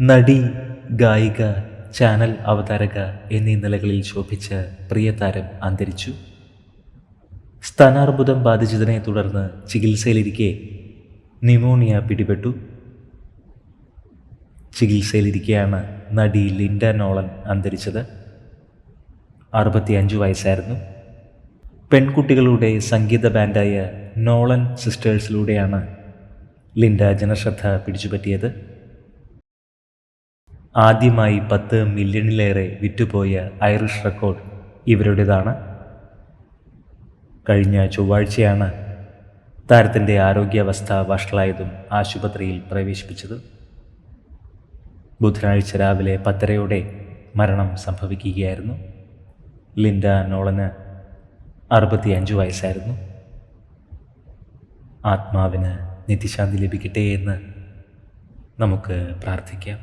നടി ഗായിക ചാനൽ അവതാരക എന്നീ നിലകളിൽ ശോഭിച്ച പ്രിയ താരം അന്തരിച്ചു. സ്ഥാനാർബുദം ബാധിച്ചതിനെ തുടർന്ന് ചികിത്സയിലിരിക്കെ ന്യൂമോണിയ പിടിപെട്ടു. ചികിത്സയിലിരിക്കെയാണ് നടി ലിൻഡ നോളൻ അന്തരിച്ചത്. അറുപത്തിയഞ്ച് വയസ്സായിരുന്നു. പെൺകുട്ടികളുടെ സംഗീത ബാൻഡായ നോളൻ സിസ്റ്റേഴ്സിലൂടെയാണ് ലിൻഡ ജനശ്രദ്ധ പിടിച്ചുപറ്റിയത്. ആദ്യമായി പത്ത് മില്യണിലേറെ വിറ്റുപോയ ഐറിഷ് റെക്കോർഡ് ഇവരുടേതാണ്. കഴിഞ്ഞ ചൊവ്വാഴ്ചയാണ് താരത്തിന്റെ ആരോഗ്യാവസ്ഥ വഷളായതും ആശുപത്രിയിൽ പ്രവേശിപ്പിച്ചത്. ബുധനാഴ്ച രാവിലെ പത്തരയോടെ മരണം സംഭവിക്കുകയായിരുന്നു. ലിൻഡ നോളന് അറുപത്തിയഞ്ച് വയസ്സായിരുന്നു. ആത്മാവിന് നിത്യശാന്തി ലഭിക്കട്ടെ എന്ന് നമുക്ക് പ്രാർത്ഥിക്കാം.